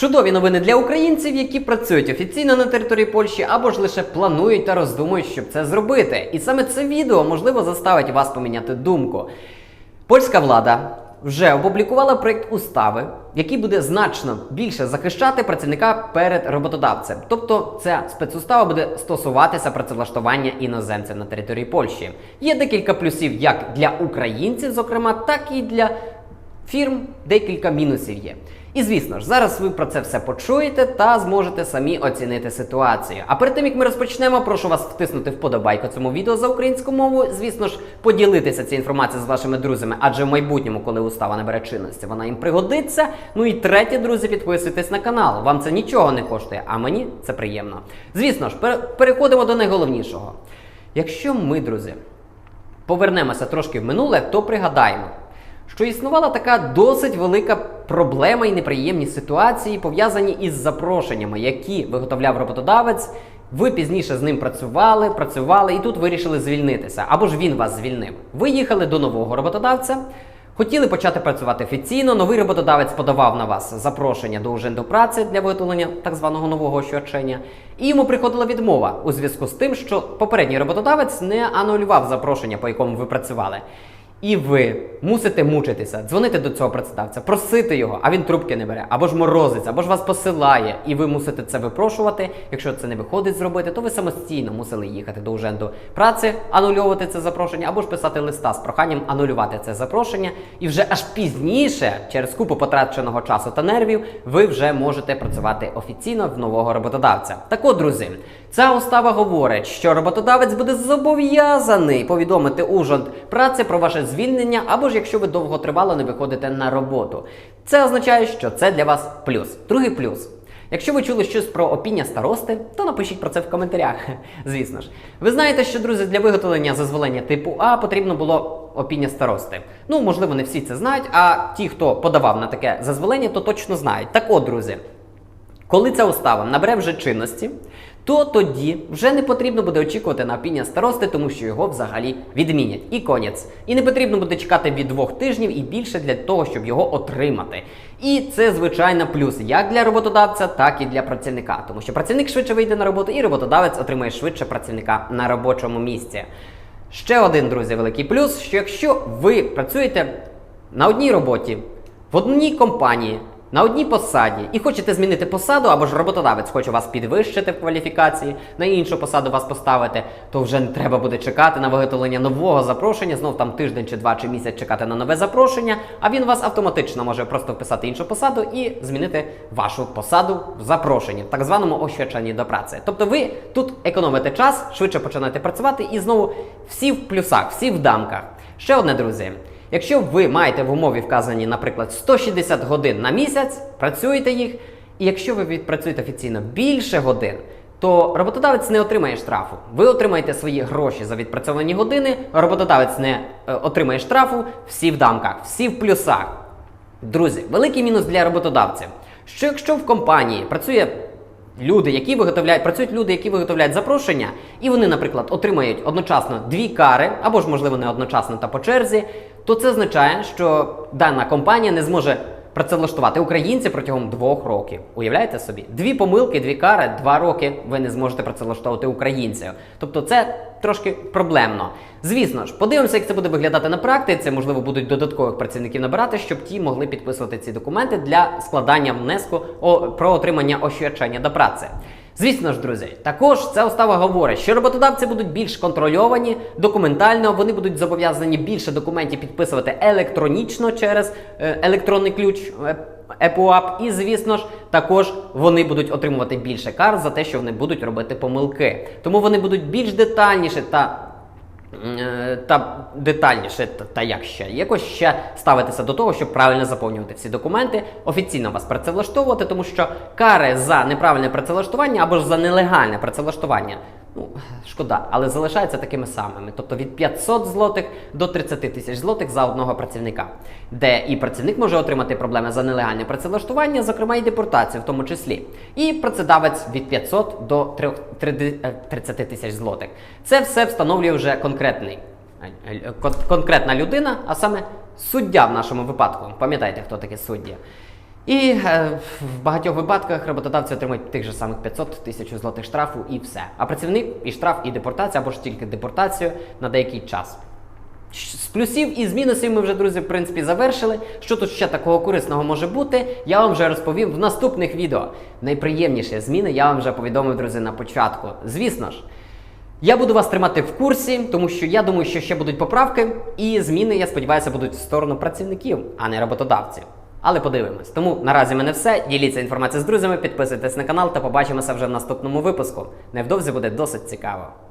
Чудові новини для українців, які працюють офіційно на території Польщі або ж лише планують та роздумують, щоб це зробити. І саме це відео можливо заставить вас поміняти думку. Польська влада вже опублікувала проєкт устави, який буде значно більше захищати працівника перед роботодавцем. Тобто, ця спецустава буде стосуватися працевлаштування іноземців на території Польщі. Є декілька плюсів як для українців, зокрема, так і для фірм декілька мінусів є. І звісно ж, зараз ви про це все почуєте та зможете самі оцінити ситуацію. А перед тим як ми розпочнемо, прошу вас втиснути вподобайку цьому відео за українську мову. Звісно ж, поділитися цією інформацією з вашими друзями, адже в майбутньому, коли устава набере чинності, вона їм пригодиться. Ну і третє, друзі, підписуйтесь на канал. Вам це нічого не коштує, а мені це приємно. Звісно ж, пере- переходимо до найголовнішого. Якщо ми, друзі, повернемося трошки в минуле, то пригадаємо, що існувала така досить велика проблема і неприємні ситуації, пов'язані із запрошеннями, які виготовляв роботодавець. Ви пізніше з ним працювали, працювали і тут вирішили звільнитися, або ж він вас звільнив. Ви їхали до нового роботодавця. Хотіли почати працювати офіційно, новий роботодавець подавав на вас запрошення до ужинду праці для виготовлення так званого нового ощочення, і йому приходила відмова у зв'язку з тим, що попередній роботодавець не анулював запрошення, по якому ви працювали. І ви мусите мучитися, дзвонити до цього працедавця, просити його, а він трубки не бере, або ж морозиться, або ж вас посилає, і ви мусите це випрошувати. Якщо це не виходить зробити, то ви самостійно мусили їхати до уженду праці, анульовувати це запрошення, або ж писати листа з проханням анулювати це запрошення. І вже аж пізніше, через купу потраченого часу та нервів, ви вже можете працювати офіційно в нового роботодавця. Так от, друзі, ця устава говорить, що роботодавець буде зобов'язаний повідомити ужин праці про ваше звільнення, або ж якщо ви довготривало не виходите на роботу. Це означає, що це для вас плюс. Другий плюс. Якщо ви чули щось про опіння старости, то напишіть про це в коментарях. Звісно ж. Ви знаєте, що, друзі, для виготовлення зазволення типу А потрібно було опіння старости. Ну, можливо, не всі це знають, а ті, хто подавав на таке зазволення, то точно знають. Так от, друзі, коли ця устава набере вже чинності, то тоді вже не потрібно буде очікувати на опіння старости, тому що його взагалі відмінять. І конець. І не потрібно буде чекати від двох тижнів і більше для того, щоб його отримати. І це звичайно плюс як для роботодавця, так і для працівника, тому що працівник швидше вийде на роботу, і роботодавець отримує швидше працівника на робочому місці. Ще один, друзі, великий плюс, що якщо ви працюєте на одній роботі, в одній компанії, на одній посаді і хочете змінити посаду, або ж роботодавець хоче вас підвищити в кваліфікації, на іншу посаду вас поставити, то вже не треба буде чекати на виготовлення нового запрошення, знов там тиждень чи два чи місяць чекати на нове запрошення, а він вас автоматично може просто вписати іншу посаду і змінити вашу посаду в запрошенні, в так званому освяченні до праці. Тобто ви тут економите час, швидше починаєте працювати і знову всі в плюсах, всі в дамках. Ще одне, друзі. Якщо ви маєте в умові вказані, наприклад, 160 годин на місяць, працюєте їх, і якщо ви відпрацюєте офіційно більше годин, то роботодавець не отримає штрафу. Ви отримаєте свої гроші за відпрацьовані години, роботодавець не е, отримає штрафу, всі в дамках, всі в плюсах. Друзі, великий мінус для роботодавців, що якщо в компанії працює люди, які виготовляють, працюють люди, які виготовляють запрошення, і вони, наприклад, отримають одночасно дві кари, або ж, можливо, не одночасно та по черзі, то це означає, що дана компанія не зможе працевлаштувати українця протягом двох років. Уявляєте собі? Дві помилки, дві кари, два роки ви не зможете працевлаштовувати українців. Тобто це трошки проблемно. Звісно ж, подивимося, як це буде виглядати на практиці. Можливо, будуть додаткових працівників набирати, щоб ті могли підписувати ці документи для складання внеску про отримання освячення до праці. Звісно ж, друзі, також ця устава говорить, що роботодавці будуть більш контрольовані документально, вони будуть зобов'язані більше документів підписувати електронічно через е, електронний ключ. е, ЕПУАП, і звісно ж, також вони будуть отримувати більше кар за те, що вони будуть робити помилки. Тому вони будуть більш детальніше та та детальніше, та, та як ще, якось ще ставитися до того, щоб правильно заповнювати всі документи, офіційно вас працевлаштовувати, тому що кари за неправильне працевлаштування або ж за нелегальне працевлаштування, ну шкода, але залишаються такими самими, тобто від 500 злотих до 30 тисяч злотих за одного працівника, де і працівник може отримати проблеми за нелегальне працевлаштування, зокрема і депортацію в тому числі, і працедавець від 500 до 3 30 тисяч злотих. Це все встановлює вже конкретний е, конкретна людина, а саме суддя в нашому випадку. Пам'ятаєте, хто таке суддя? І е, в багатьох випадках роботодавці отримують тих же самих 500 тисяч злотих штрафу і все. А працівник і штраф, і депортація або ж тільки депортацію на деякий час. З плюсів і з мінусів ми вже, друзі, в принципі, завершили. Що тут ще такого корисного може бути, я вам вже розповім в наступних відео. Найприємніші зміни я вам вже повідомив, друзі, на початку. Звісно ж. Я буду вас тримати в курсі, тому що я думаю, що ще будуть поправки, і зміни, я сподіваюся, будуть в сторону працівників, а не роботодавців. Але подивимось. Тому наразі мене все. Діліться інформацією з друзями, підписуйтесь на канал та побачимося вже в наступному випуску. Невдовзі буде досить цікаво.